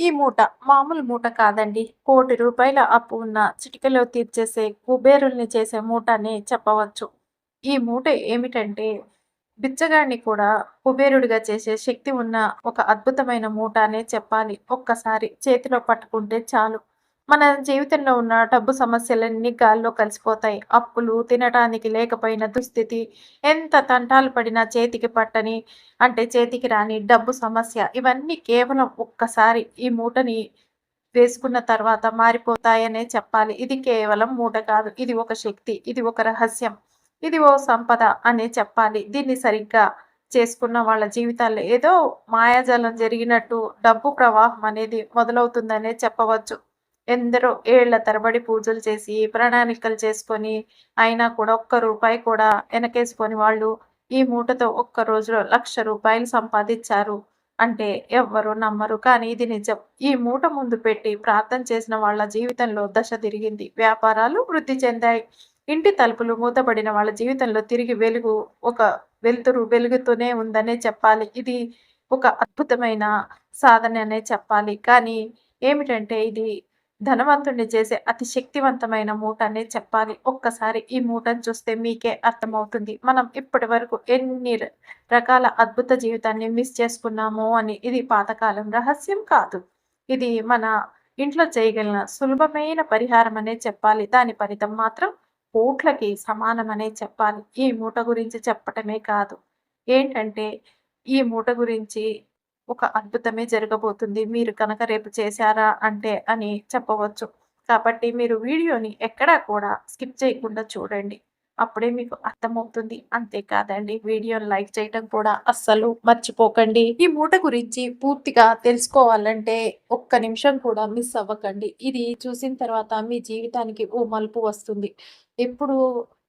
ఈ మూట మామూలు మూట కాదండి. కోటి రూపాయల అప్పు ఉన్న చిటికలో తీర్చేసే కుబేరుల్ని చేసే మూట అని చెప్పవచ్చు. ఈ మూట ఏమిటంటే బిచ్చగాడిని కూడా కుబేరుడిగా చేసే శక్తి ఉన్న ఒక అద్భుతమైన మూట అనే చెప్పాలి. ఒక్కసారి చేతిలో పట్టుకుంటే చాలు. మన జీవితంలో ఉన్న డబ్బు సమస్యలన్నీ గాల్లో కలిసిపోతాయి. అప్పులు, తినటానికి లేకపోయిన దుస్థితి, ఎంత తంటాలు పడినా చేతికి పట్టని అంటే చేతికి రాని డబ్బు సమస్య ఇవన్నీ కేవలం ఒక్కసారి ఈ మూటని వేసుకున్న తర్వాత మారిపోతాయనే చెప్పాలి. ఇది కేవలం మూట కాదు. ఇది ఒక శక్తి. ఇది ఒక రహస్యం. ఇది ఓ సంపద అనే చెప్పాలి. దీన్ని సరిగ్గా చేసుకున్న వాళ్ళ జీవితాల్లో ఏదో మాయాజాలం జరిగినట్టు డబ్బు ప్రవాహం అనేది మొదలవుతుందనే చెప్పవచ్చు. ఎందరో ఏళ్ళ తరబడి పూజలు చేసి, ప్రణాళికలు చేసుకొని, అయినా కూడా ఒక్క రూపాయి కూడా వెనకేసుకొని వాళ్ళు ఈ మూటతో ఒక్క రోజులో లక్ష రూపాయలు సంపాదించారు అంటే ఎవ్వరు నమ్మరు. కానీ ఇది నిజం. ఈ మూట ముందు పెట్టి ప్రార్థన చేసిన వాళ్ళ జీవితంలో దశ తిరిగింది. వ్యాపారాలు వృద్ధి చెందాయి. ఇంటి తలుపులు మూతబడిన వాళ్ళ జీవితంలో తిరిగి వెలుగు ఒక వెలుతురు వెలుగుతూనే ఉందనే చెప్పాలి. ఇది ఒక అద్భుతమైన సాధన అనే చెప్పాలి. కానీ ఏమిటంటే ఇది ధనవంతుణ్ణి చేసే అతి శక్తివంతమైన మూట అనే చెప్పాలి. ఒక్కసారి ఈ మూటను చూస్తే మీకే అర్థమవుతుంది. మనం ఇప్పటి వరకు ఎన్ని రకాల అద్భుత జీవితాన్ని మిస్ చేసుకున్నామో అని. ఇది పాతకాలం రహస్యం కాదు. ఇది మన ఇంట్లో చేయగలిగిన సులభమైన పరిహారం అనే చెప్పాలి. దాని ఫలితం మాత్రం కోట్లకి సమానమనే చెప్పాలి. ఈ మూట గురించి చెప్పటమే కాదు. ఏంటంటే ఈ మూట గురించి ఒక అద్భుతమే జరగబోతుంది. మీరు కనుక రేపు చేశారా అంటే అని చెప్పవచ్చు. కాబట్టి మీరు వీడియోని ఎక్కడా కూడా స్కిప్ చేయకుండా చూడండి. అప్పుడే మీకు అర్థమవుతుంది. అంతేకాదండి వీడియోని లైక్ చేయటం కూడా అస్సలు మర్చిపోకండి. ఈ మూట గురించి పూర్తిగా తెలుసుకోవాలంటే ఒక్క నిమిషం కూడా మిస్ అవ్వకండి. ఇది చూసిన తర్వాత మీ జీవితానికి ఓ మలుపు వస్తుంది. ఎప్పుడు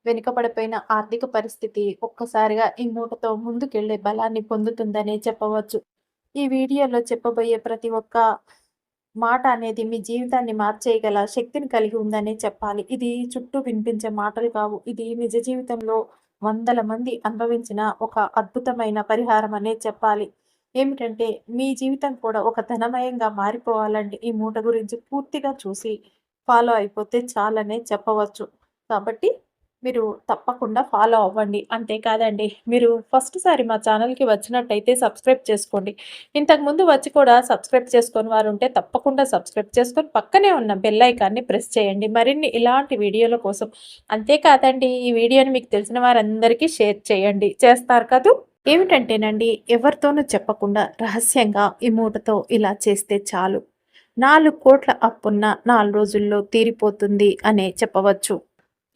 వెనుకబడిపోయిన ఆర్థిక పరిస్థితి ఒక్కసారిగా ఈ మూటతో ముందుకెళ్ళే బలాన్ని పొందుతుందనే చెప్పవచ్చు. ఈ వీడియోలో చెప్పబోయే ప్రతి ఒక్క మాట అనేది మీ జీవితాన్ని మార్చేయగల శక్తిని కలిగి ఉందనే చెప్పాలి. ఇది చుట్టూ వినిపించే మాటలు కావు. ఇది నిజ జీవితంలో వందల మంది అనుభవించిన ఒక అద్భుతమైన పరిహారం అనే చెప్పాలి. ఏమిటంటే మీ జీవితం కూడా ఒక ధనమయంగా మారిపోవాలంటే ఈ మూట గురించి పూర్తిగా చూసి ఫాలో అయిపోతే చాలనే చెప్పవచ్చు. కాబట్టి మీరు తప్పకుండా ఫాలో అవ్వండి. అంతేకాదండి మీరు ఫస్ట్ సారి మా ఛానల్‌కి వచ్చినట్టయితే సబ్స్క్రైబ్ చేసుకోండి. ఇంతకుముందు వచ్చి కూడా సబ్స్క్రైబ్ చేసుకొని వారుంటే తప్పకుండా సబ్స్క్రైబ్ చేసుకొని పక్కనే ఉన్న బెల్ ఐకాన్‌ని ప్రెస్ చేయండి. మరిన్ని ఇలాంటి వీడియోల కోసం. అంతేకాదండి ఈ వీడియోని మీకు తెలిసిన వారందరికీ షేర్ చేయండి. చేస్తారు కదూ! ఏమిటంటేనండి ఎవరితోనూ చెప్పకుండా రహస్యంగా ఈ మూటతో ఇలా చేస్తే చాలు. నాలుగు కోట్ల అప్పున్న నాలుగు రోజుల్లో తీరిపోతుంది అనే చెప్పవచ్చు.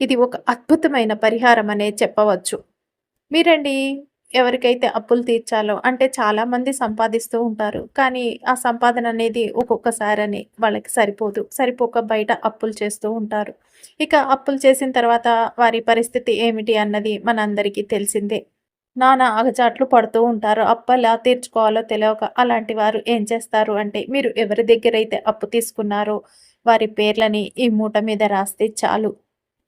ఇది ఒక అద్భుతమైన పరిహారం అనే చెప్పవచ్చు. మీరండి ఎవరికైతే అప్పులు తీర్చాలో అంటే చాలామంది సంపాదిస్తూ ఉంటారు. కానీ ఆ సంపాదన అనేది ఒక్కొక్కసారని వాళ్ళకి సరిపోదు. సరిపోక బయట అప్పులు చేస్తూ ఉంటారు. ఇక అప్పులు చేసిన తర్వాత వారి పరిస్థితి ఏమిటి అన్నది మనందరికీ తెలిసిందే. నానా అగచాట్లు పడుతూ ఉంటారు. అప్పు ఎలా తీర్చుకోవాలో తెలియక అలాంటి వారు ఏం చేస్తారు అంటే మీరు ఎవరి దగ్గరైతే అప్పు తీసుకున్నారో వారి పేర్లని ఈ మూట మీద రాస్తే చాలు.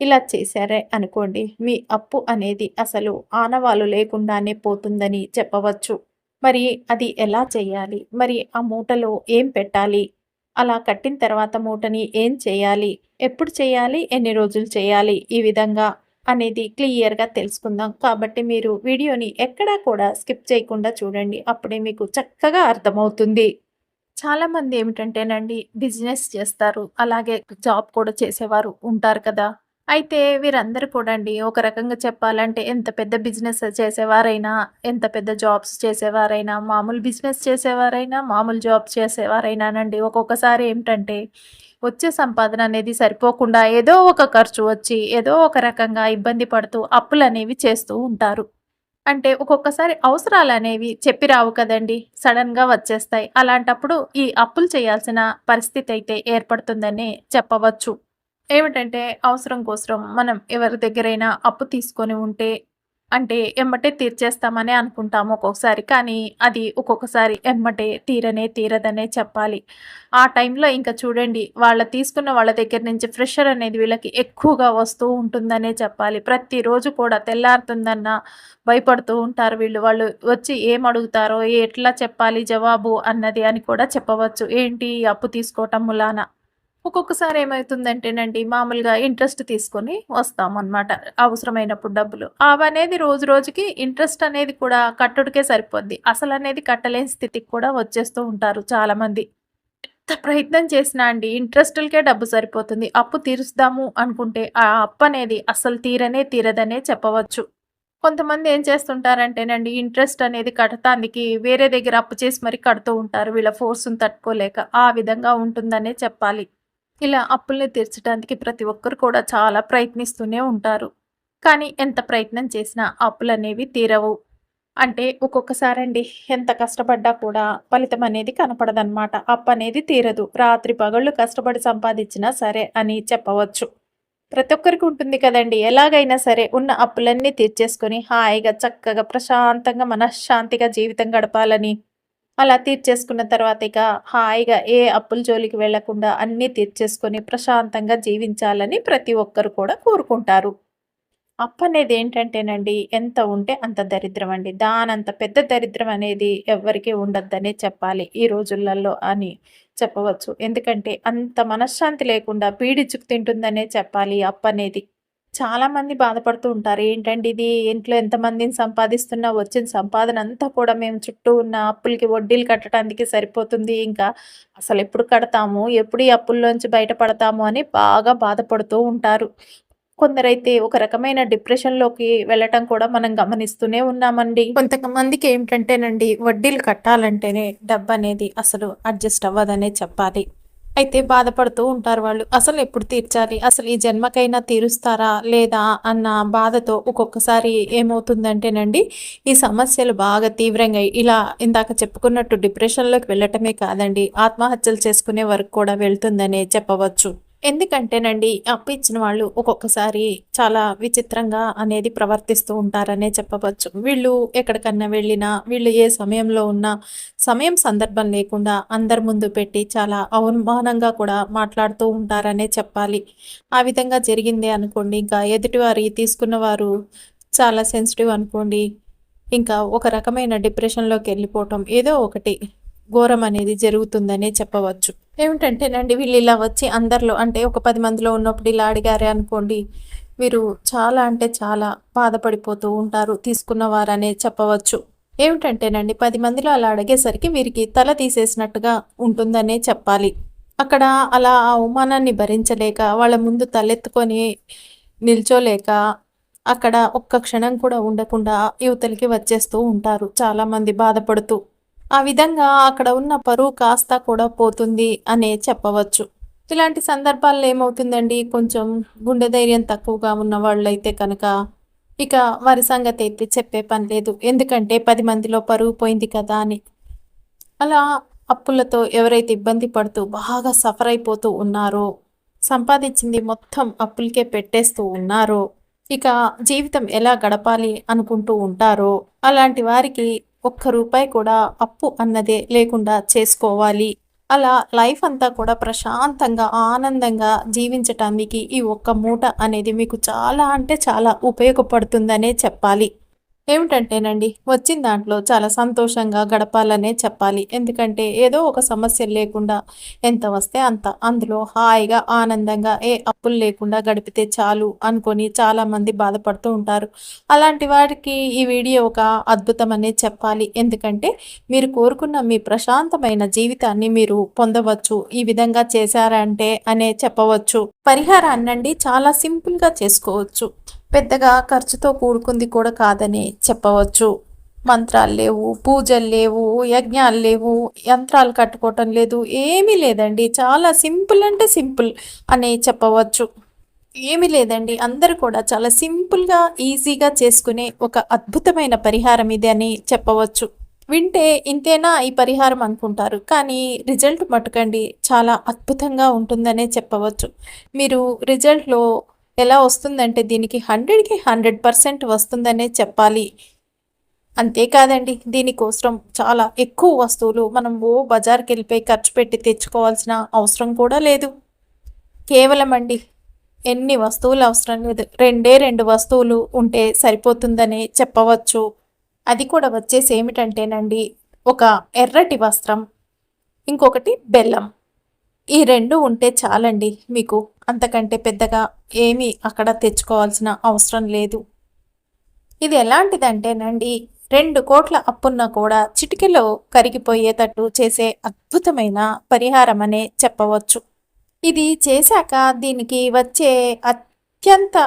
ఇలా చేశారే అనుకోండి మీ అప్పు అనేది అసలు ఆనవాలు లేకుండానే పోతుందని చెప్పవచ్చు. మరి అది ఎలా చేయాలి? మరి ఆ మూటలో ఏం పెట్టాలి? అలా కట్టిన తర్వాత మూటని ఏం చేయాలి? ఎప్పుడు చేయాలి? ఎన్ని రోజులు చేయాలి? ఈ విధంగా అనేది క్లియర్‌గా తెలుసుకుందాం. కాబట్టి మీరు వీడియోని ఎక్కడా కూడా స్కిప్ చేయకుండా చూడండి. అప్పుడే మీకు చక్కగా అర్థమవుతుంది. చాలామంది ఏమిటంటేనండి బిజినెస్ చేస్తారు. అలాగే జాబ్ కూడా చేసేవారు ఉంటారు కదా! అయితే వీరందరూ కూడా అండి ఒక రకంగా చెప్పాలంటే ఎంత పెద్ద బిజినెస్ చేసేవారైనా, ఎంత పెద్ద జాబ్స్ చేసేవారైనా, మామూలు బిజినెస్ చేసేవారైనా, మామూలు జాబ్ చేసేవారైనానండి ఒక్కొక్కసారి ఏమిటంటే వచ్చే సంపాదన అనేది సరిపోకుండా ఏదో ఒక ఖర్చు వచ్చి, ఏదో ఒక రకంగా ఇబ్బంది పడుతూ అప్పులనేవి చేస్తూ ఉంటారు. అంటే ఒక్కొక్కసారి అవసరాలనేవి చెప్పి రావు కదండి సడన్గా వచ్చేస్తాయి. అలాంటప్పుడు ఈ అప్పులు చేయాల్సిన పరిస్థితి అయితే ఏర్పడుతుందనే చెప్పవచ్చు. ఏమిటంటే అవసరం కోసరం మనం ఎవరి దగ్గరైనా అప్పు తీసుకొని ఉంటే అంటే ఎమ్మటే తీర్చేస్తామనే అనుకుంటాము ఒక్కొక్కసారి. కానీ అది ఒక్కొక్కసారి ఎమ్మటే తీరనే తీరదనే చెప్పాలి. ఆ టైంలో ఇంకా చూడండి వాళ్ళ తీసుకున్న వాళ్ళ దగ్గర నుంచి ప్రెషర్ అనేది వీళ్ళకి ఎక్కువగా వస్తూ ఉంటుందనే చెప్పాలి. ప్రతిరోజు కూడా తెల్లారుతుందన్న భయపడుతూ ఉంటారు వీళ్ళు. వాళ్ళు వచ్చి ఏం అడుగుతారో, ఎట్లా చెప్పాలి జవాబు అన్నది అని కూడా చెప్పవచ్చు. ఏంటి అప్పు తీసుకోవటం ములానా ఒక్కొక్కసారి ఏమవుతుందంటేనండి మామూలుగా ఇంట్రెస్ట్ తీసుకొని వస్తామనమాట. అవసరమైనప్పుడు డబ్బులు. అవనేది రోజు రోజుకి ఇంట్రెస్ట్ అనేది కూడా కట్టుడికే సరిపోద్ది. అనేది కట్టలేని స్థితికి కూడా వచ్చేస్తూ ఉంటారు చాలామంది. ఎంత ప్రయత్నం చేసినా అండి ఇంట్రెస్టులకే డబ్బు సరిపోతుంది. అప్పు తీరుస్తాము అనుకుంటే ఆ అప్పు అనేది అసలు తీరనే తీరదనే చెప్పవచ్చు. కొంతమంది ఏం చేస్తుంటారంటేనండి ఇంట్రెస్ట్ అనేది కడతానికి వేరే దగ్గర అప్పు చేసి మరి కడుతూ ఉంటారు. వీళ్ళ ఫోర్స్‌ని తట్టుకోలేక. ఆ విధంగా ఉంటుందనే చెప్పాలి. ఇలా అప్పుల్ని తీర్చడానికి ప్రతి ఒక్కరు కూడా చాలా ప్రయత్నిస్తూనే ఉంటారు. కానీ ఎంత ప్రయత్నం చేసినా అప్పులనేవి తీరవు. అంటే ఒక్కొక్కసారండి ఎంత కష్టపడ్డా కూడా ఫలితం అనేది కనపడదనమాట. అప్పనేది తీరదు. రాత్రి పగళ్ళు కష్టపడి సంపాదించినా సరే అని చెప్పవచ్చు. ప్రతి ఒక్కరికి ఉంటుంది కదండీ! ఎలాగైనా సరే ఉన్న అప్పులన్నీ తీర్చేసుకొని హాయిగా, చక్కగా, ప్రశాంతంగా, మనశ్శాంతిగా జీవితం గడపాలని. అలా తీర్చేసుకున్న తర్వాత ఇక హాయిగా ఏ అప్పుల జోలికి వెళ్ళకుండా అన్నీ తీర్చేసుకొని ప్రశాంతంగా జీవించాలని ప్రతి ఒక్కరు కూడా కోరుకుంటారు. అప్పనేది ఏంటంటేనండి ఎంత ఉంటే అంత దరిద్రం అండి. దానంత పెద్ద దరిద్రం అనేది ఎవరికీ ఉండద్దనే చెప్పాలి ఈ రోజులలో అని చెప్పవచ్చు. ఎందుకంటే అంత మనశ్శాంతి లేకుండా పీడిచుకు తింటుందనే చెప్పాలి అప్పనేది. చాలామంది బాధపడుతూ ఉంటారు. ఏంటంటే ఇది ఇంట్లో ఎంతమందిని సంపాదిస్తున్నా వచ్చిన సంపాదన అంతా కూడా మేము చుట్టూ ఉన్న అప్పులకి వడ్డీలు కట్టడానికి సరిపోతుంది. ఇంకా అసలు ఎప్పుడు కడతాము? ఎప్పుడు ఈ అప్పుల్లోంచి బయటపడతాము అని బాగా బాధపడుతూ ఉంటారు. కొందరైతే ఒక రకమైన డిప్రెషన్‌లోకి వెళ్ళటం కూడా మనం గమనిస్తూనే ఉన్నామండి. కొంతమందికి ఏమిటంటేనండి వడ్డీలు కట్టాలంటేనే డబ్బు అనేది అసలు అడ్జస్ట్ అవ్వదనే చెప్పాలి. అయితే బాధపడుతూ ఉంటారు వాళ్ళు. అసలు ఎప్పుడు తీర్చాలి? అసలు ఈ జన్మకైనా తీరుస్తారా? లేదా? అన్న బాధతో ఒక్కొక్కసారి ఏమవుతుందంటేనండి ఈ సమస్యలు బాగా తీవ్రంగా ఇలా ఇందాక చెప్పుకున్నట్టు డిప్రెషన్‌లోకి వెళ్ళటమే కాదండి ఆత్మహత్యలు చేసుకునే వరకు కూడా వెళ్తుందనే చెప్పవచ్చు. ఎందుకంటేనండి అప్పిచ్చిన వాళ్ళు ఒక్కొక్కసారి చాలా విచిత్రంగా అనేది ప్రవర్తిస్తూ ఉంటారనే చెప్పవచ్చు. వీళ్ళు ఎక్కడికన్నా వెళ్ళినా, వీళ్ళు ఏ సమయంలో ఉన్నా సమయం, సందర్భం లేకుండా అందరి ముందు పెట్టి చాలా అవమానంగా కూడా మాట్లాడుతూ ఉంటారనే చెప్పాలి. ఆ విధంగా జరిగిందే అనుకోండి ఇంకా ఎదుటివారి తీసుకున్నవారు చాలా సెన్సిటివ్ అనుకోండి. ఇంకా ఒక రకమైన డిప్రెషన్‌లోకి వెళ్ళిపోవటం ఏదో ఒకటి ఘోరం అనేది జరుగుతుందనే చెప్పవచ్చు. ఏమిటంటేనండి వీళ్ళు ఇలా వచ్చి అందరిలో అంటే ఒక పది మందిలో ఉన్నప్పుడు ఇలా అడిగారే అనుకోండి. వీరు చాలా అంటే చాలా బాధపడిపోతూ ఉంటారు తీసుకున్నవారనే చెప్పవచ్చు. ఏమిటంటేనండి పది మందిలో అలా అడిగేసరికి వీరికి తల తీసేసినట్టుగా ఉంటుందనే చెప్పాలి. అక్కడ అలా ఆ అవమానాన్ని భరించలేక వాళ్ళ ముందు తలెత్తుకొని నిల్చోలేక అక్కడ ఒక్క క్షణం కూడా ఉండకుండా యువతలకి వచ్చేస్తూ ఉంటారు చాలామంది బాధపడుతూ. ఆ విధంగా అక్కడ ఉన్న పరువు కాస్త కూడా పోతుంది అనే చెప్పవచ్చు. ఇలాంటి సందర్భాల్లో ఏమవుతుందండి కొంచెం గుండె ధైర్యం తక్కువగా ఉన్న వాళ్ళైతే కనుక ఇక వారి సంగతి అయితే చెప్పే పని లేదు. ఎందుకంటే పది మందిలో పరువు పోయింది కదా అని. అలా అప్పులతో ఎవరైతే ఇబ్బంది పడుతూ బాగా సఫర్ అయిపోతూ ఉన్నారో, సంపాదించింది మొత్తం అప్పులకే పెట్టేస్తూ ఉన్నారో, ఇక జీవితం ఎలా గడపాలి అనుకుంటూ ఉంటారో అలాంటి వారికి ఒక్క రూపాయి కూడా అప్పు అన్నదే లేకుండా చేసుకోవాలి. అలా లైఫ్ అంతా కూడా ప్రశాంతంగా, ఆనందంగా జీవించటానికి ఈ ఒక్క మూట అనేది మీకు చాలా అంటే చాలా ఉపయోగపడుతుందనే చెప్పాలి. ఏమిటంటేనండి వచ్చిన దాంట్లో చాలా సంతోషంగా గడపాలనే చెప్పాలి. ఎందుకంటే ఏదో ఒక సమస్య లేకుండా ఎంత వస్తే అంత అందులో హాయిగా, ఆనందంగా ఏ అప్పులు లేకుండా గడిపితే చాలు అనుకొని చాలామంది బాధపడుతూ ఉంటారు. అలాంటి వారికి ఈ వీడియో ఒక అద్భుతం అనే చెప్పాలి. ఎందుకంటే మీరు కోరుకున్న మీ ప్రశాంతమైన జీవితాన్ని మీరు పొందవచ్చు. ఈ విధంగా చేశారంటే అనే చెప్పవచ్చు. పరిహారాన్నండి చాలా సింపుల్‌గా చేసుకోవచ్చు. పెద్దగా ఖర్చుతో కూడుకుంది కూడా కాదని చెప్పవచ్చు. మంత్రాలు లేవు, పూజలు లేవు, యజ్ఞాలు లేవు, యంత్రాలు కట్టుకోవటం లేదు. ఏమీ లేదండి. చాలా సింపుల్ అంటే సింపుల్ అనే చెప్పవచ్చు. ఏమీ లేదండి. అందరూ కూడా చాలా సింపుల్‌గా, ఈజీగా చేసుకునే ఒక అద్భుతమైన పరిహారం ఇది అని చెప్పవచ్చు. వింటే ఇంతేనా ఈ పరిహారం అనుకుంటారు. కానీ రిజల్ట్ మటుకండి చాలా అద్భుతంగా ఉంటుందనే చెప్పవచ్చు. మీరు రిజల్ట్‌లో ఎలా వస్తుందంటే దీనికి హండ్రెడ్కి హండ్రెడ్ పర్సెంట్ వస్తుందనే చెప్పాలి. అంతేకాదండి దీనికోసం చాలా ఎక్కువ వస్తువులు మనం ఓ బజార్కి వెళ్ళిపోయి ఖర్చు పెట్టి తెచ్చుకోవాల్సిన అవసరం కూడా లేదు. కేవలం అండి ఎన్ని వస్తువులు అవసరం లేదు. రెండే రెండు వస్తువులు ఉంటే సరిపోతుందని చెప్పవచ్చు. అది కూడా వచ్చేసి ఏమిటంటేనండి ఒక ఎర్రటి వస్త్రం ఇంకొకటి బెల్లం. ఈ రెండు ఉంటే చాలండి మీకు. అంతకంటే పెద్దగా ఏమీ అక్కడ తెచ్చుకోవాల్సిన అవసరం లేదు. ఇది ఎలాంటిదంటేనండి రెండు కోట్ల అప్పున్న కూడా చిటికెలో కరిగిపోయేటట్టు చేసే అద్భుతమైన పరిహారం అనే చెప్పవచ్చు. ఇది చేశాక దీనికి వచ్చే అత్యంత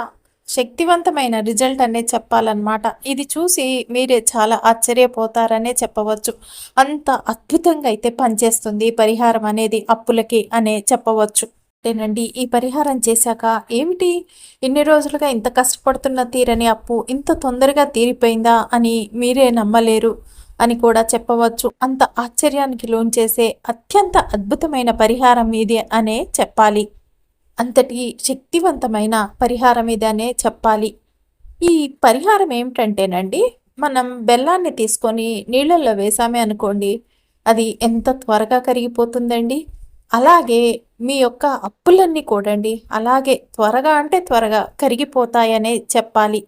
శక్తివంతమైన రిజల్ట్ అనే చెప్పాలన్నమాట. ఇది చూసి మీరే చాలా ఆశ్చర్యపోతారనే చెప్పవచ్చు. అంత అద్భుతంగా అయితే పనిచేస్తుంది పరిహారం అనేది అప్పులకి అనే చెప్పవచ్చు. అంటేనండి ఈ పరిహారం చేశాక ఏమిటి? ఇన్ని రోజులుగా ఇంత కష్టపడుతున్న తీరని అప్పు ఇంత తొందరగా తీరిపోయిందా అని మీరే నమ్మలేరు అని కూడా చెప్పవచ్చు. అంత ఆశ్చర్యానికి లోన్ చేసే అత్యంత అద్భుతమైన పరిహారం ఇది అనే చెప్పాలి. అంతటి శక్తివంతమైన పరిహారం ఇది అనే చెప్పాలి. ఈ పరిహారం ఏమిటంటేనండి మనం బెల్లాన్ని తీసుకొని నీళ్ళల్లో వేసామే అనుకోండి అది ఎంత త్వరగా కరిగిపోతుందండి. అలాగే మీ యొక్క అప్పులన్నీ కూడండి అలాగే త్వరగా అంటే త్వరగా కరిగిపోతాయనే చెప్పాలి.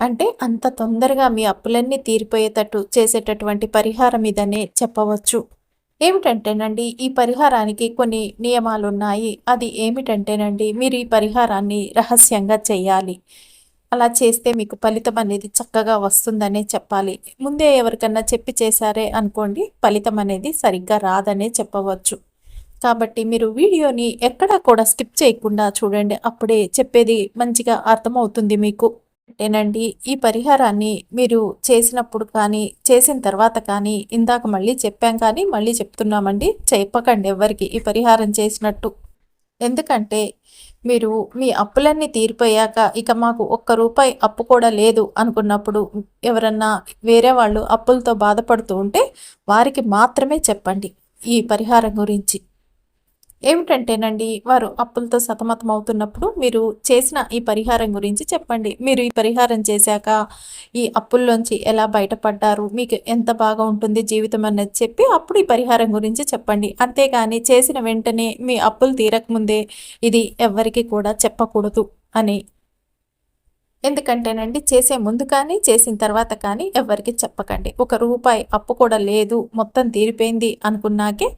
అంటే అంత తొందరగా మీ అప్పులన్నీ తీరిపోయేటట్టు చేసేటటువంటి పరిహారం ఇదనే చెప్పవచ్చు. ఏమిటంటేనండి ఈ పరిహారానికి కొన్ని నియమాలు ఉన్నాయి అది ఏమిటంటేనండి మీరు ఈ పరిహారాన్ని రహస్యంగా చేయాలి. అలా చేస్తే మీకు ఫలితం అనేది చక్కగా వస్తుందనే చెప్పాలి. ముందే ఎవరికన్నా చెప్పి చేశారే అనుకోండి ఫలితం అనేది సరిగ్గా రాదనే చెప్పవచ్చు. కాబట్టి మీరు వీడియోని ఎక్కడా కూడా స్కిప్ చేయకుండా చూడండి. అప్పుడే చెప్పేది మంచిగా అర్థమవుతుంది మీకు. ఏనండి ఈ పరిహారాన్ని మీరు చేసినప్పుడు కానీ చేసిన తర్వాత కానీ ఇందాక మళ్ళీ చెప్పాం కానీ మళ్ళీ చెప్తున్నామండి చెప్పకండి ఎవరికి ఈ పరిహారం చేసినట్టు. ఎందుకంటే మీరు మీ అప్పులన్నీ తీరిపోయాక ఇక మాకు ఒక్క రూపాయి అప్పు కూడా లేదు అనుకున్నప్పుడు ఎవరన్నా వేరే వాళ్ళు అప్పులతో బాధపడుతూ ఉంటే వారికి మాత్రమే చెప్పండి ఈ పరిహారం గురించి. ఏమిటంటేనండి వారు అప్పులతో సతమతం అవుతున్నప్పుడు మీరు చేసిన ఈ పరిహారం గురించి చెప్పండి. మీరు ఈ పరిహారం చేశాక ఈ అప్పుల్లోంచి ఎలా బయటపడ్డారు? మీకు ఎంత బాగా ఉంటుంది జీవితం అనేది చెప్పి అప్పుడు ఈ పరిహారం గురించి చెప్పండి. అంతేగాని చేసిన వెంటనే మీ అప్పులు తీరకముందే ఇది ఎవ్వరికి కూడా చెప్పకూడదు అని. ఎందుకంటేనండి చేసే ముందు కానీ చేసిన తర్వాత కానీ ఎవరికి చెప్పకండి. ఒక రూపాయి అప్పు కూడా లేదు మొత్తం తీరిపోయింది అనుకున్నాకే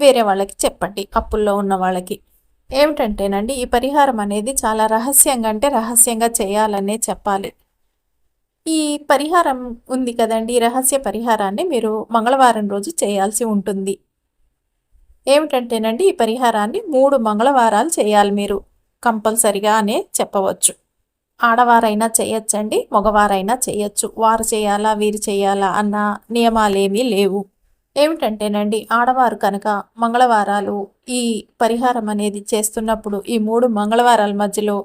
వేరే వాళ్ళకి చెప్పండి అప్పుల్లో ఉన్న వాళ్ళకి. ఏమిటంటేనండి ఈ పరిహారం అనేది చాలా రహస్యంగా అంటే రహస్యంగా చేయాలనే చెప్పాలి. ఈ పరిహారం ఉంది కదండి ఈ రహస్య పరిహారాన్ని మీరు మంగళవారం రోజు చేయాల్సి ఉంటుంది. ఏమిటంటేనండి ఈ పరిహారాన్ని మూడు మంగళవారాలు చేయాలి మీరు కంపల్సరిగా అనే చెప్పవచ్చు. ఆడవారైనా చేయొచ్చండి మగవారైనా చేయొచ్చు. వారు చేయాలా వీరు చేయాలా అన్న నియమాలేమీ లేవు. ఏమిటంటేనండి ఆడవారు కనుక మంగళవారాలు ఈ పరిహారం అనేది చేస్తున్నప్పుడు ఈ మూడు మంగళవారాల మధ్యలో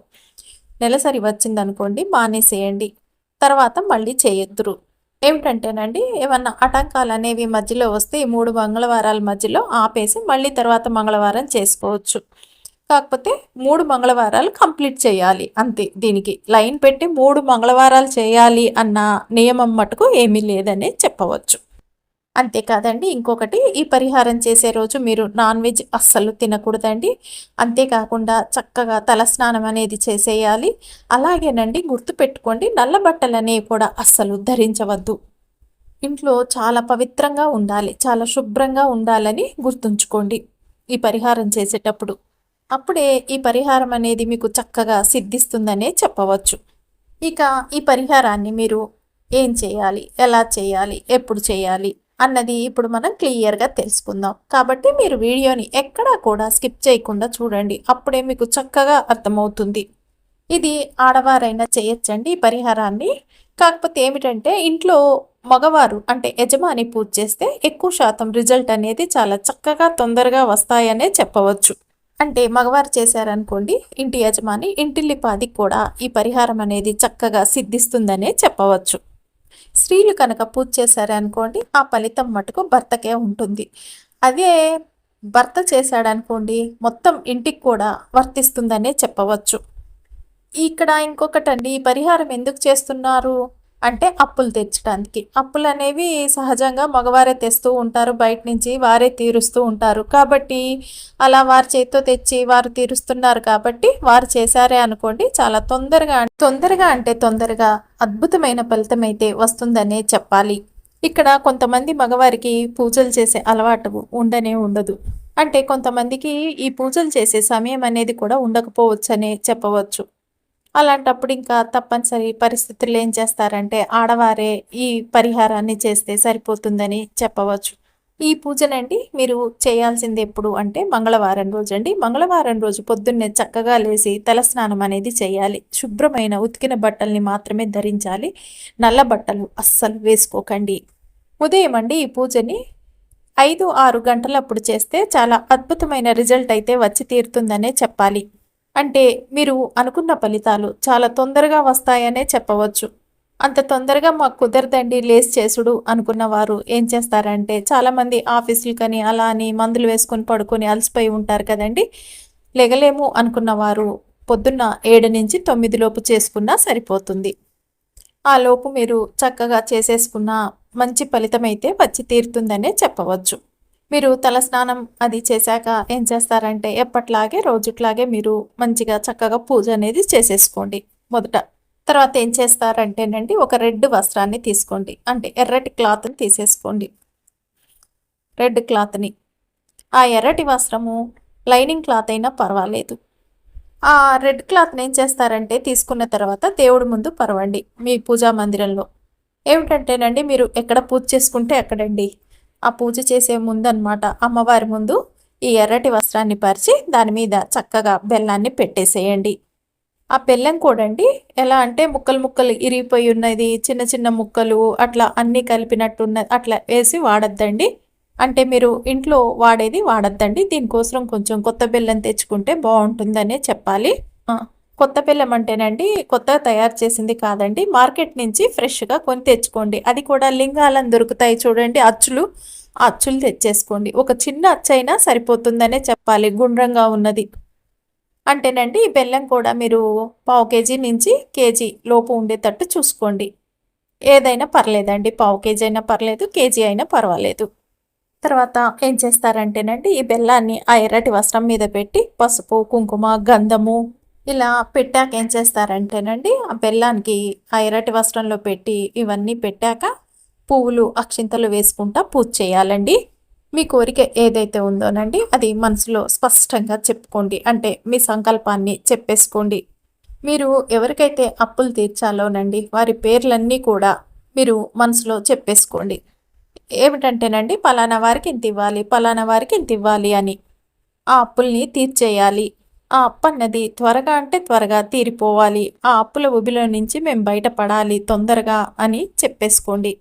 నెలసరి వచ్చిందనుకోండి మానేసేయండి. తర్వాత మళ్ళీ చేయొద్దురు. ఏమిటంటేనండి ఏమన్నా ఆటంకాలు అనేవి మధ్యలో వస్తే ఈ మూడు మంగళవారాల మధ్యలో ఆపేసి మళ్ళీ తర్వాత మంగళవారం చేసుకోవచ్చు. కాకపోతే మూడు మంగళవారాలు కంప్లీట్ చేయాలి అంతే దీనికి. లైన్ పెట్టి మూడు మంగళవారాలు చేయాలి అన్న నియమం మటుకు ఏమీ లేదనే చెప్పవచ్చు. అంతేకాదండి. ఇంకొకటి ఈ పరిహారం చేసే రోజు మీరు నాన్ వెజ్ అస్సలు తినకూడదండి. అంతేకాకుండా చక్కగా తలస్నానం అనేది చేసేయాలి. అలాగేనండి గుర్తుపెట్టుకోండి నల్ల బట్టలు అనేవి కూడా అస్సలు ధరించవద్దు. ఇంట్లో చాలా పవిత్రంగా ఉండాలి చాలా శుభ్రంగా ఉండాలని గుర్తుంచుకోండి ఈ పరిహారం చేసేటప్పుడు. అప్పుడే ఈ పరిహారం అనేది మీకు చక్కగా సిద్ధిస్తుందనే చెప్పవచ్చు. ఇక ఈ పరిహారాన్ని మీరు ఏం చేయాలి? ఎలా చేయాలి? ఎప్పుడు చేయాలి? అన్నది ఇప్పుడు మనం క్లియర్గా తెలుసుకుందాం. కాబట్టి మీరు వీడియోని ఎక్కడా కూడా స్కిప్ చేయకుండా చూడండి. అప్పుడే మీకు చక్కగా అర్థమవుతుంది. ఇది ఆడవారైనా చేయొచ్చండి పరిహారాన్ని. కాకపోతే ఏమిటంటే ఇంట్లో మగవారు అంటే యజమాని పూజ చేస్తే ఎక్కువ శాతం రిజల్ట్ అనేది చాలా చక్కగా తొందరగా వస్తాయనే చెప్పవచ్చు. అంటే మగవారు చేశారనుకోండి ఇంటి యజమాని ఇంటిల్లిపాది కూడా ఈ పరిహారం అనేది చక్కగా సిద్ధిస్తుందనే చెప్పవచ్చు. స్త్రీలు కనుక పూజ చేశారనుకోండి ఆ ఫలితం మటుకు భర్తకే ఉంటుంది. అదే భర్త చేశాడనుకోండి మొత్తం ఇంటికి కూడా వర్తిస్తుందనే చెప్పవచ్చు. ఇక్కడ ఇంకొకటండి ఈ పరిహారం ఎందుకు చేస్తున్నారు? అంటే అప్పులు తెచ్చడానికి అప్పులు అనేవి సహజంగా మగవారే తెస్తూ ఉంటారు బయట నుంచి వారే తీరుస్తూ ఉంటారు. కాబట్టి అలా వారి చేతితో తెచ్చి వారు తీరుస్తున్నారు కాబట్టి వారు చేశారే అనుకోండి చాలా తొందరగా తొందరగా అంటే తొందరగా అద్భుతమైన ఫలితం అయితే వస్తుందనే చెప్పాలి. ఇక్కడ కొంతమంది మగవారికి పూజలు చేసే అలవాటు ఉండనే ఉండదు. అంటే కొంతమందికి ఈ పూజలు చేసే సమయం అనేది కూడా ఉండకపోవచ్చనే చెప్పవచ్చు. అలాంటప్పుడు ఇంకా తప్పనిసరి పరిస్థితుల్లో ఏం చేస్తారంటే ఆడవారే ఈ పరిహారాన్ని చేస్తే సరిపోతుందని చెప్పవచ్చు. ఈ పూజనండి మీరు చేయాల్సింది ఎప్పుడు అంటే మంగళవారం రోజు అండి మంగళవారం రోజు పొద్దున్నే చక్కగా లేచి తలస్నానం అనేది చేయాలి. శుభ్రమైన ఉతికిన బట్టల్ని మాత్రమే ధరించాలి. నల్ల బట్టలు అస్సలు వేసుకోకండి. ఉదయం అండి ఈ పూజని ఐదు ఆరు గంటలప్పుడు చేస్తే చాలా అద్భుతమైన రిజల్ట్ అయితే వచ్చి తీరుతుందనే చెప్పాలి. అంటే మీరు అనుకున్న ఫలితాలు చాలా తొందరగా వస్తాయనే చెప్పవచ్చు. అంత తొందరగా మాకు కుదరదండి లేస్ చేసుడు అనుకున్న వారు ఏం చేస్తారంటే చాలామంది ఆఫీసులు కానీ అలా అని మందులు వేసుకొని పడుకొని అలసిపోయి ఉంటారు కదండి. లెగలేము అనుకున్న వారు పొద్దున్న ఏడు నుంచి తొమ్మిది లోపు చేసుకున్నా సరిపోతుంది. ఆ లోపు మీరు చక్కగా చేసేసుకున్న మంచి ఫలితం అయితే వచ్చి తీరుతుందనే చెప్పవచ్చు. మీరు తలస్నానం అది చేశాక ఏం చేస్తారంటే ఎప్పట్లాగే రోజుట్లాగే మీరు మంచిగా చక్కగా పూజ అనేది చేసేసుకోండి మొదట. తర్వాత ఏం చేస్తారంటేనండి ఒక రెడ్ వస్త్రాన్ని తీసుకోండి. అంటే ఎర్రటి క్లాత్ని తీసేసుకోండి. రెడ్ క్లాత్ని. ఆ ఎర్రటి వస్త్రము లైనింగ్ క్లాత్ అయినా పర్వాలేదు. ఆ రెడ్ క్లాత్ని ఏం చేస్తారంటే తీసుకున్న తర్వాత దేవుడి ముందు పరవండి మీ పూజా మందిరంలో. ఏమిటంటేనండి మీరు ఎక్కడ పూజ చేసుకుంటే అక్కడండి. ఆ పూజ చేసే ముందు అనమాట అమ్మవారి ముందు ఈ ఎర్రటి వస్త్రాన్ని పరిచి దాని మీద చక్కగా బెల్లాన్ని పెట్టేసేయండి. ఆ బెల్లం కూడా అండి ఎలా అంటే ముక్కలు ముక్కలు ఇరిగిపోయి ఉన్నది చిన్న చిన్న ముక్కలు అట్లా అన్నీ కలిపినట్టున్న అట్లా వేసి వాడద్దండి. అంటే మీరు ఇంట్లో వాడేది వాడద్దండి. దీనికోసం కొంచెం కొత్త బెల్లం తెచ్చుకుంటే బాగుంటుందనే చెప్పాలి. కొత్త బెల్లం అంటేనండి కొత్తగా తయారు చేసింది కాదండి. మార్కెట్ నుంచి ఫ్రెష్గా కొని తెచ్చుకోండి. అది కూడా లింగాలను దొరుకుతాయి చూడండి. అచ్చులు అచ్చులు తెచ్చేసుకోండి. ఒక చిన్న అచ్చైనా సరిపోతుందనే చెప్పాలి. గుండ్రంగా ఉన్నది. అంటేనండి ఈ బెల్లం కూడా మీరు పావు కేజీ నుంచి కేజీ లోపు ఉండేటట్టు చూసుకోండి. ఏదైనా పర్లేదండి. పావు కేజీ అయినా పర్లేదు కేజీ అయినా పర్వాలేదు. తర్వాత ఏం చేస్తారంటేనండి ఈ బెల్లాన్ని ఆ ఎర్రటి వస్త్రం మీద పెట్టి పసుపు కుంకుమ గంధము ఇలా పెట్టాక ఏం చేస్తారంటేనండి ఆ బెల్లానికి ఆ వస్త్రంలో పెట్టి ఇవన్నీ పెట్టాక పువ్వులు అక్షింతలు వేసుకుంటా పూజ చేయాలండి. మీ కోరిక ఏదైతే ఉందోనండి అది మనసులో స్పష్టంగా చెప్పుకోండి. అంటే మీ సంకల్పాన్ని చెప్పేసుకోండి. మీరు ఎవరికైతే అప్పులు తీర్చాలోనండి వారి పేర్లన్నీ కూడా మీరు మనసులో చెప్పేసుకోండి. ఏమిటంటేనండి పలానా వారికి ఇంత ఇవ్వాలి పలానా వారికి ఇంత ఇవ్వాలి అని ఆ అప్పుల్ని తీర్చేయాలి. ఆ అప్పు అన్నది త్వరగా అంటే త్వరగా తీరిపోవాలి. ఆ అప్పుల ఉబిలో నుంచి మేము బయటపడాలి తొందరగా అని చెప్పేసుకోండి.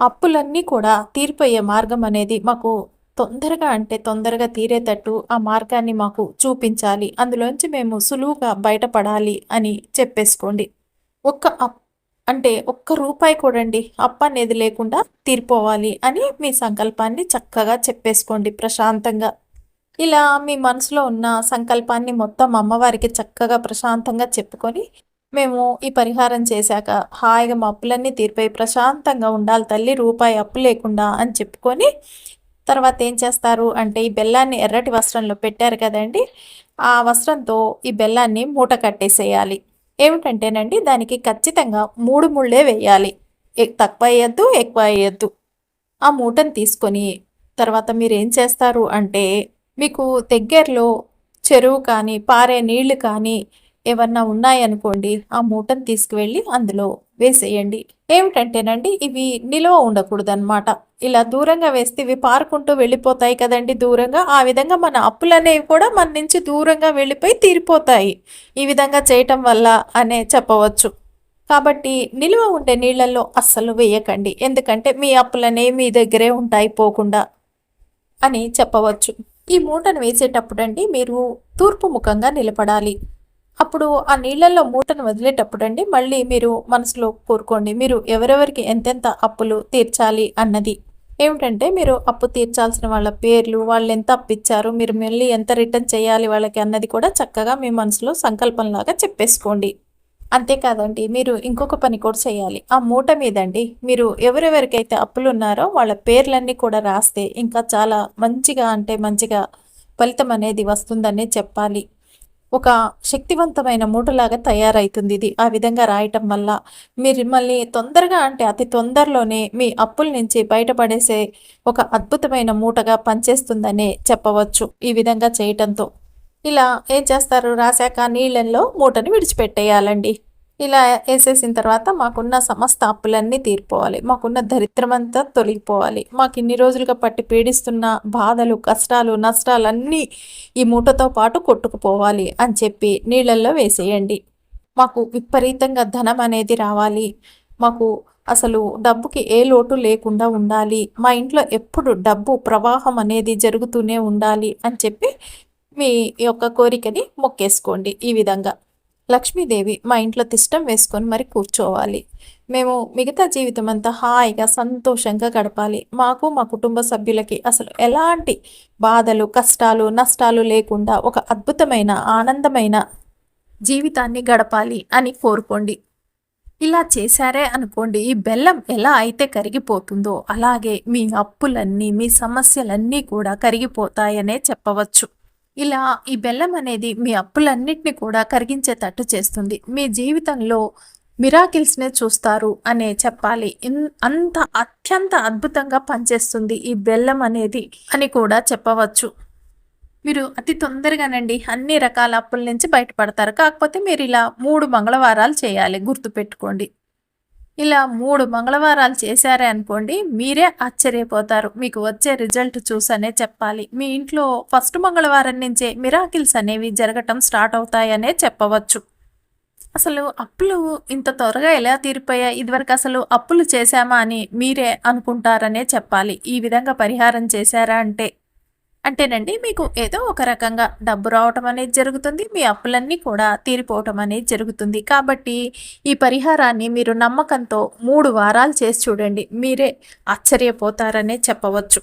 అప్పులన్నీ కూడా తీరిపోయే మార్గం అనేది మాకు తొందరగా అంటే తొందరగా తీరేటట్టు ఆ మార్గాన్ని మాకు చూపించాలి. అందులోంచి మేము సులువుగా బయటపడాలి అని చెప్పేసుకోండి. ఒక్క అప్ అంటే ఒక్క రూపాయి కూడండి అప్ప అనేది లేకుండా తీరిపోవాలి అని మీ సంకల్పాన్ని చక్కగా చెప్పేసుకోండి ప్రశాంతంగా. ఇలా మీ మనసులో ఉన్న సంకల్పాన్ని మొత్తం అమ్మవారికి చక్కగా ప్రశాంతంగా చెప్పుకొని మేము ఈ పరిహారం చేశాక హాయిగా మా అప్పులన్నీ తీరిపోయి ప్రశాంతంగా ఉండాలి తల్లి రూపాయి అప్పు లేకుండా అని చెప్పుకొని తర్వాత ఏం చేస్తారు అంటే ఈ బెల్లాన్ని ఎర్రటి వస్త్రంలో పెట్టారు కదండి. ఆ వస్త్రంతో ఈ బెల్లాన్ని మూట కట్టేసేయాలి. ఏమిటంటేనండి దానికి ఖచ్చితంగా మూడు ముళ్ళే వేయాలి. తక్కువ వేయద్దు ఎక్కువ వేయద్దు. ఆ మూటను తీసుకొని తర్వాత మీరు ఏం చేస్తారు అంటే మీకు దగ్గరలో చెరువు కానీ పారే నీళ్ళు కానీ ఏమన్నా ఉన్నాయనుకోండి ఆ మూటను తీసుకువెళ్ళి అందులో వేసేయండి. ఏమిటంటేనండి ఇవి నిల్వ ఉండకూడదు అనమాట ఇలా దూరంగా వేస్తే ఇవి పారుకుంటూ వెళ్ళిపోతాయి కదండి దూరంగా. ఆ విధంగా మన అప్పులనేవి కూడా మన నుంచి దూరంగా వెళ్ళిపోయి తీరిపోతాయి. ఈ విధంగా చేయటం వల్ల అనే చెప్పవచ్చు. కాబట్టి నిల్వ ఉండే నీళ్ళల్లో అస్సలు వేయకండి. ఎందుకంటే మీ అప్పులనేవి మీ దగ్గరే ఉంటాయి పోకుండా అని చెప్పవచ్చు. ఈ మూటను వేసేటప్పుడు అండి మీరు తూర్పు ముఖంగా నిలబడాలి. అప్పుడు ఆ నీళ్ళల్లో మూటను వదిలేటప్పుడు అండి మళ్ళీ మీరు మనసులో కోరుకోండి మీరు ఎవరెవరికి ఎంతెంత అప్పులు తీర్చాలి అన్నది. ఏమిటంటే మీరు అప్పు తీర్చాల్సిన వాళ్ళ పేర్లు వాళ్ళు ఎంత అప్పిచ్చారు మీరు మళ్ళీ ఎంత రిటర్న్ చేయాలి వాళ్ళకి అన్నది కూడా చక్కగా మీ మనసులో సంకల్పంలాగా చెప్పేసుకోండి. అంతేకాదండి మీరు ఇంకొక పని కూడా చేయాలి. ఆ మూట మీదండి. మీరు ఎవరెవరికైతే అప్పులు ఉన్నారో వాళ్ళ పేర్లన్నీ కూడా రాస్తే ఇంకా చాలా మంచిగా అంటే మంచిగా ఫలితం అనేది వస్తుందనే చెప్పాలి. ఒక శక్తివంతమైన మూటలాగా తయారవుతుంది ఇది. ఆ విధంగా రాయటం వల్ల మీరు మళ్ళీ తొందరగా అంటే అతి తొందరలోనే మీ అప్పుల నుంచి బయటపడేసే ఒక అద్భుతమైన మూటగా పనిచేస్తుందనే చెప్పవచ్చు ఈ విధంగా చేయటంతో. ఇలా ఏం చేస్తారు? రాశాక నీళ్ళల్లో మూటని విడిచిపెట్టేయాలండి. ఇలా వేసేసిన తర్వాత మాకున్న సమస్త అప్పులన్నీ తీరిపోవాలి. మాకున్న దరిద్రమంతా తొలగిపోవాలి. మాకు ఇన్ని రోజులుగా పట్టి పీడిస్తున్న బాధలు కష్టాలు నష్టాలు అన్నీ ఈ మూటతో పాటు కొట్టుకుపోవాలి అని చెప్పి నీళ్ళల్లో వేసేయండి. మాకు విపరీతంగా ధనం అనేది రావాలి. మాకు అసలు డబ్బుకి ఏ లోటు లేకుండా ఉండాలి. మా ఇంట్లో ఎప్పుడు డబ్బు ప్రవాహం అనేది జరుగుతూనే ఉండాలి అని చెప్పి మీ యొక్క కోరికని మొక్కేసుకోండి ఈ విధంగా. లక్ష్మీదేవి మా ఇంట్లో తిష్టం వేసుకొని మరి కూర్చోవాలి. మేము మిగతా జీవితం అంతా హాయిగా సంతోషంగా గడపాలి. మాకు మా కుటుంబ సభ్యులకి అసలు ఎలాంటి బాధలు కష్టాలు నష్టాలు లేకుండా ఒక అద్భుతమైన ఆనందమైన జీవితాన్ని గడపాలి అని కోరుకోండి. ఇలా చేశారే అనుకోండి ఈ బెల్లం ఎలా అయితే కరిగిపోతుందో అలాగే మీ అప్పులన్నీ మీ సమస్యలన్నీ కూడా కరిగిపోతాయనే చెప్పవచ్చు. ఇలా ఈ బెల్లం అనేది మీ అప్పులన్నిటిని కూడా కరిగించేటట్టు చేస్తుంది. మీ జీవితంలో మిరాకిల్స్నే చూస్తారు అనే చెప్పాలి. అంత అత్యంత అద్భుతంగా పనిచేస్తుంది ఈ బెల్లం అనేది అని కూడా చెప్పవచ్చు. మీరు అతి తొందరగానండి అన్ని రకాల అప్పుల నుంచి బయటపడతారు. కాకపోతే మీరు ఇలా మూడు మంగళవారాలు చేయాలి గుర్తుపెట్టుకోండి. ఇలా మూడు మంగళవారాలు చేశారే అనుకోండి మీరే ఆశ్చర్యపోతారు. మీకు వచ్చే రిజల్ట్ చూసనే చెప్పాలి. మీ ఇంట్లో ఫస్ట్ మంగళవారం నుంచే మిరాకిల్స్ అనేవి జరగటం స్టార్ట్ అవుతాయనే చెప్పవచ్చు. అసలు అప్పులు ఇంత త్వరగా ఎలా తీరిపోయాయి? ఇదివరకు అసలు అప్పులు చేశామా అని మీరే అనుకుంటారనే చెప్పాలి. ఈ విధంగా పరిహారం చేశారా అంటే అంటేనండి మీకు ఏదో ఒక రకంగా డబ్బు రావటం అనేది జరుగుతుంది మీ అప్పులన్నీ కూడా తీరిపోవటం అనేది జరుగుతుంది. కాబట్టి ఈ పరిహారాన్ని మీరు నమ్మకంతో మూడు వారాలు చేసి చూడండి మీరే ఆశ్చర్యపోతారనే చెప్పవచ్చు.